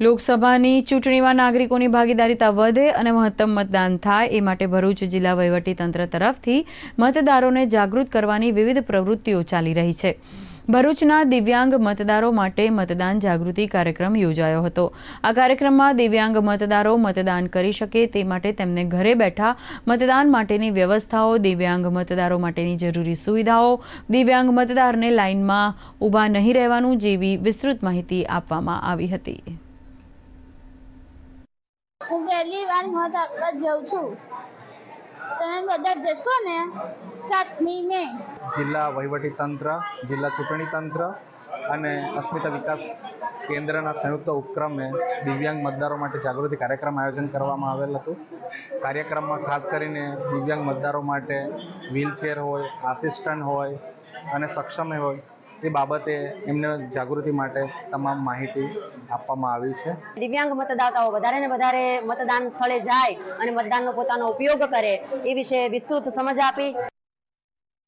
લોકસભાની ચૂંટણીમાં નાગરિકોની ભાગીદારીતા વધે અને મહત્તમ મતદાન થાય, એ માટે ભરૂચ જિલ્લા વહીવટીતંત્ર તરફથી મતદારોને જાગૃત કરવાની વિવિધ પ્રવૃત્તિઓ ચાલી રહી છે. ભરૂચના દિવ્યાંગ મતદારો માટે મતદાન જાગૃતિ કાર્યક્રમ યોજાયો હતો. આ કાર્યક્રમમાં દિવ્યાંગ મતદારો મતદાન કરી શકે તે માટે તેમને ઘરે બેઠા મતદાન માટેની વ્યવસ્થાઓ, દિવ્યાંગ મતદારો માટેની જરૂરી સુવિધાઓ, દિવ્યાંગ મતદારને લાઇનમાં ઊભા નહીં રહેવાનું જેવી વિસ્તૃત માહિતી આપવામાં આવી હતી. હું પહેલી વાર મત આપવા જાઉં છું. તમે બધા જશો ને સાતમી મે. જિલ્લા વહીવટી તંત્ર, જિલ્લા ચૂંટણી તંત્ર અને અસ્મિતા વિકાસ કેન્દ્રના સંયુક્ત ઉપક્રમે દિવ્યાંગ મતદારો માટે જાગૃતિ કાર્યક્રમ આયોજન કરવામાં આવેલ હતું. કાર્યક્રમમાં ખાસ કરીને દિવ્યાંગ મતદારો માટે વ્હીલચેર હોય, આસિસ્ટન્ટ હોય અને સક્ષમ હોય એ બાબતે એમને જાગૃતિ માટે તમામ માહિતી આપવામાં આવી છે. દિવ્યાંગ મતદાતાઓ વધારે ને વધારે મતદાન સ્થળે જાય અને મતદાનનો પોતાનો ઉપયોગ કરે એ વિશે વિસ્તૃત સમજ આપી.